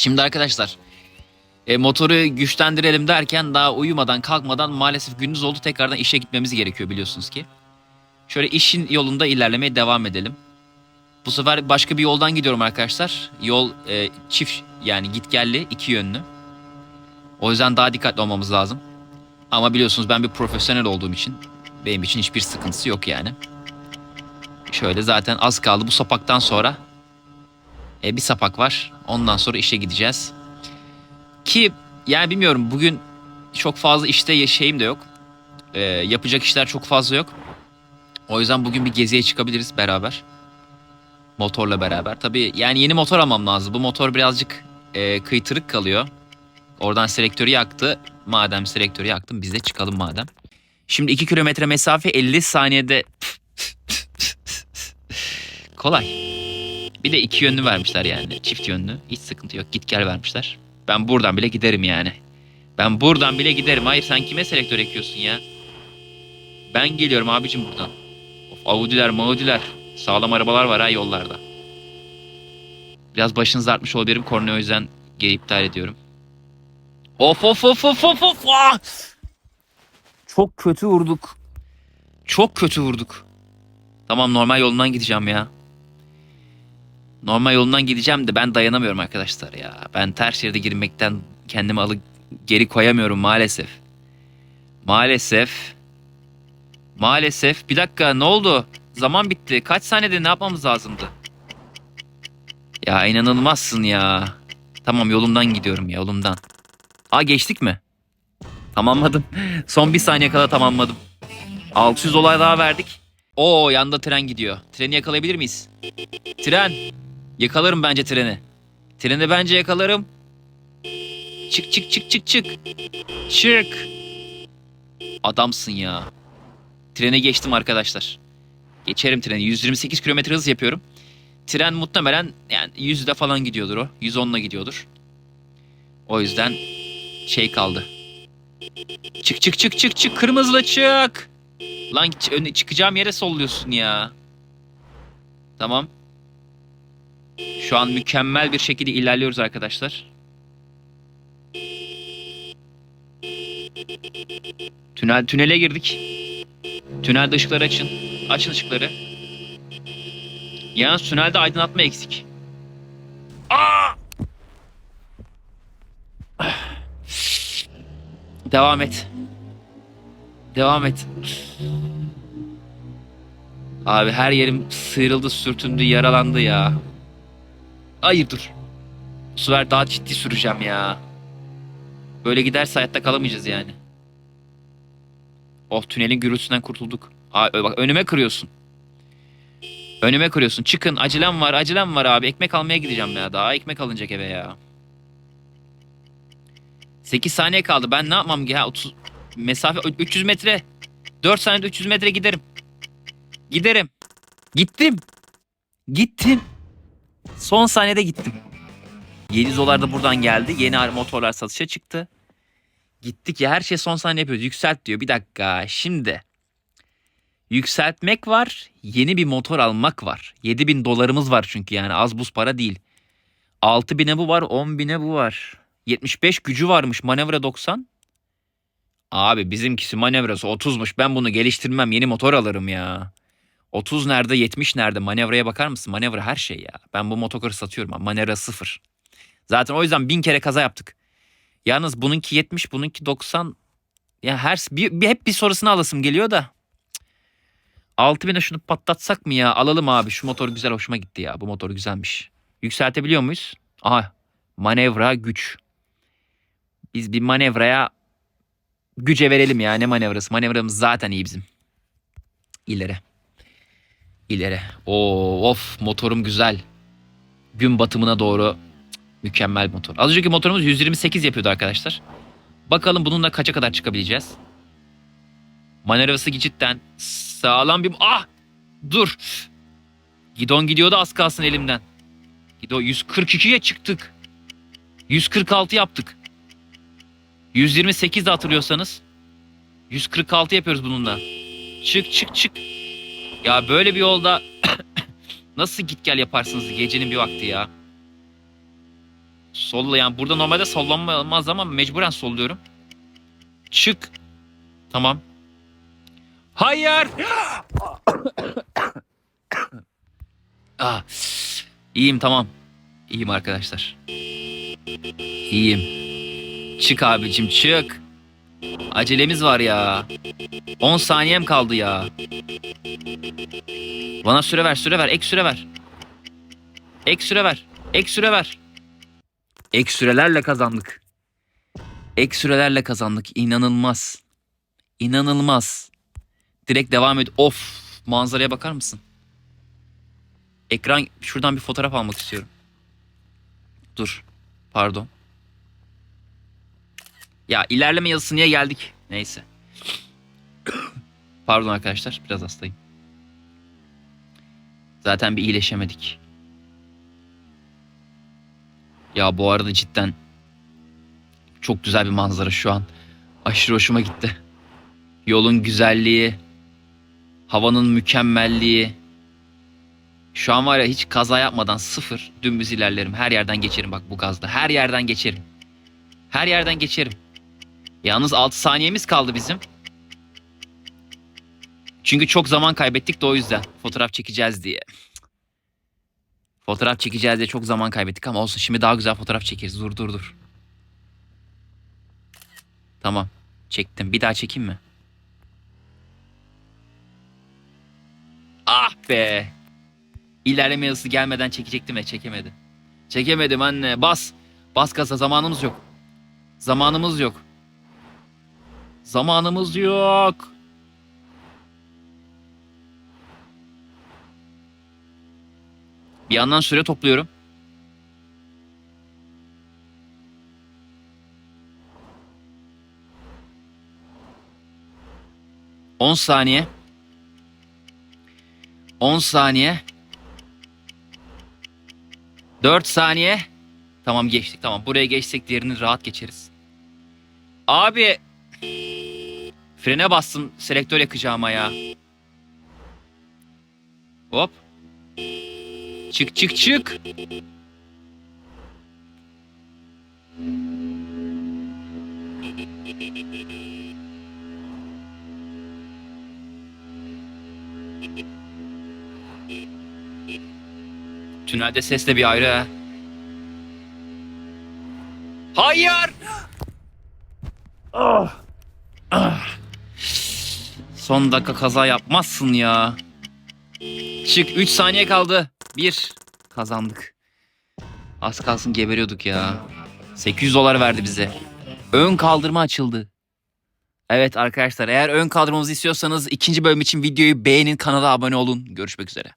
Şimdi arkadaşlar e, motoru güçlendirelim derken daha uyumadan kalkmadan maalesef gündüz oldu tekrardan işe gitmemiz gerekiyor biliyorsunuz ki. Şöyle işin yolunda ilerlemeye devam edelim. Bu sefer başka bir yoldan gidiyorum arkadaşlar. Yol e, çift yani gitgelli iki yönlü. O yüzden daha dikkatli olmamız lazım. Ama biliyorsunuz ben bir profesyonel olduğum için benim için hiçbir sıkıntısı yok yani. Şöyle zaten az kaldı bu sapaktan sonra. E, bir sapak var. Ondan sonra işe gideceğiz. Ki yani bilmiyorum bugün çok fazla işte şeyim de yok. E, yapacak işler çok fazla yok. O yüzden bugün bir geziye çıkabiliriz beraber. Motorla beraber. Tabii yani yeni motor almam lazım. Bu motor birazcık e, kıytırık kalıyor. Oradan selektörü yaktı. Madem selektörü yaktım biz de çıkalım madem. Şimdi 2 kilometre mesafe 50 saniyede kolay. Bir de iki yönlü vermişler yani. Çift yönlü. Hiç sıkıntı yok. Git gel vermişler. Ben buradan bile giderim yani. Ben buradan bile giderim. Hayır sen kime selektör ekiyorsun ya? Ben geliyorum abicim buradan. Of Audi'ler Maudi'ler. Sağlam arabalar var ha yollarda. Biraz başınız artmış olabilirim. Korna o yüzden geri iptal ediyorum. Of of of of of of. Ah! Çok kötü vurduk. Çok kötü vurduk. Tamam normal yolundan gideceğim ya. Normal yolundan gideceğim de ben dayanamıyorum arkadaşlar ya. Ben ters yerde girmekten kendimi alıp geri koyamıyorum maalesef. Maalesef. Maalesef. Bir dakika ne oldu? Zaman bitti. Kaç saniyede ne yapmamız lazımdı? Ya inanılmazsın ya. Tamam yolumdan gidiyorum ya yolumdan. Aa geçtik mi? Tamamladım. Son bir saniye kala tamamladım. 600 olay daha verdik. Oo yanda tren gidiyor. Treni yakalayabilir miyiz? Tren. Yakalarım bence treni. Treni bence yakalarım. Çık çık çık çık çık. Çık. Adamsın ya. Trene geçtim arkadaşlar. Geçerim treni. 128 km hız yapıyorum. Tren muhtemelen yani 100'de falan gidiyordur o. 110'la gidiyordur. O yüzden şey kaldı. Çık çık çık çık çık kırmızılı çık. Lan çıkacağım yere solluyorsun ya. Tamam. Şu an mükemmel bir şekilde ilerliyoruz arkadaşlar. Tünel tünele girdik. Tünelde ışıkları açın. Açın ışıkları. Yalnız tünelde aydınlatma eksik. Aa! Devam et. Devam et. Abi her yerim sıyrıldı, sürtündü, yaralandı ya. Hayır dur. Bu sefer daha ciddi süreceğim ya. Böyle giderse hayatta kalamayacağız yani. Oh tünelin gürültüsünden kurtulduk. Aa, bak önüme kırıyorsun. Önüme kırıyorsun. Çıkın acelem var acelem var abi. Ekmek almaya gideceğim ya. Daha ekmek alınacak eve ya. 8 saniye kaldı. Ben ne yapmam ki? Ha, 30 mesafe 300 metre. 4 saniyede 300 metre giderim. Giderim. Gittim. Gittim. Son saniyede gittim. Yeni dolar da buradan geldi. Yeni motorlar satışa çıktı. Gittik ya her şey son saniye yapıyoruz. Yükselt diyor. Bir dakika. Şimdi yükseltmek var. Yeni bir motor almak var. 7000 dolarımız var çünkü yani az buz para değil. 6000'e bu var 10.000'e bu var. 75 gücü varmış manevra 90. Abi bizimkisi manevrası 30'muş. Ben bunu geliştirmem yeni motor alırım ya. 30 nerede 70 nerede manevraya bakar mısın? Manevra her şey ya. Ben bu motokarı satıyorum ama manevra sıfır. Zaten o yüzden bin kere kaza yaptık. Yalnız bununki 70 bununki 90. Ya her bir, bir hep bir sorusunu alasım geliyor da. 6000'e şunu patlatsak mı ya? Alalım abi şu motor güzel hoşuma gitti ya. Bu motor güzelmiş. Yükseltebiliyor muyuz? Aha manevra güç. Biz bir manevraya güce verelim ya ne manevrası. Manevramız zaten iyi bizim. İleri. İleri. Oo, of motorum güzel. Gün batımına doğru mükemmel motor. Az önceki motorumuz 128 yapıyordu arkadaşlar. Bakalım bununla kaça kadar çıkabileceğiz. Manevrası cidden sağlam bir... Ah! Dur! Gidon gidiyordu az kalsın elimden. Gidon 142'ye çıktık. 146 yaptık. 128 de hatırlıyorsanız. 146 yapıyoruz bununla. Çık çık çık. Ya böyle bir yolda nasıl git gel yaparsınız gecenin bir vakti ya. Solla yani burada normalde sollanmaz ama mecburen solluyorum. Çık. Tamam. Hayır. ah. İyiyim tamam. İyiyim arkadaşlar. İyiyim. Çık abicim çık. Acelemiz var ya. 10 saniyem kaldı ya. Bana süre ver süre ver ek süre ver. Ek süre ver. Ek süre ver. Ek sürelerle kazandık. Ek sürelerle kazandık. İnanılmaz. İnanılmaz. Direkt devam et. Of. Manzaraya bakar mısın? Ekran şuradan bir fotoğraf almak istiyorum. Dur. Pardon. Ya ilerleme yazısı niye geldik? Neyse. Pardon arkadaşlar biraz hastayım. Zaten bir iyileşemedik. Ya bu arada cidden çok güzel bir manzara şu an. Aşırı hoşuma gitti. Yolun güzelliği, havanın mükemmelliği. Şu an var ya hiç kaza yapmadan sıfır dümdüz ilerlerim. Her yerden geçerim bak bu gazda. Her yerden geçerim. Her yerden geçerim. Yalnız 6 saniyemiz kaldı bizim. Çünkü çok zaman kaybettik de o yüzden. Fotoğraf çekeceğiz diye. Fotoğraf çekeceğiz diye çok zaman kaybettik ama olsun şimdi daha güzel fotoğraf çekeriz. Dur dur dur. Tamam. Çektim. Bir daha çekeyim mi? Ah be. İlerleme yazısı gelmeden çekecektim ve çekemedi. Çekemedim anne. Bas. Bas gaza zamanımız yok. Zamanımız yok. Zamanımız yok. Bir yandan süre topluyorum. On saniye. On saniye. Dört saniye. Tamam geçtik tamam. Buraya geçsek diğerini rahat geçeriz. Abi. Frene bastım selektör yakacağıma ya. Hop. Çık çık çık. Tünelde ses de bir ayrı ha. Hayır! Ah! Son dakika kaza yapmazsın ya. Çık 3 saniye kaldı. 1 kazandık. Az kalsın geberiyorduk ya. 800 dolar verdi bize. Ön kaldırma açıldı. Evet arkadaşlar eğer ön kaldırmamızı istiyorsanız ikinci bölüm için videoyu beğenin kanala abone olun. Görüşmek üzere.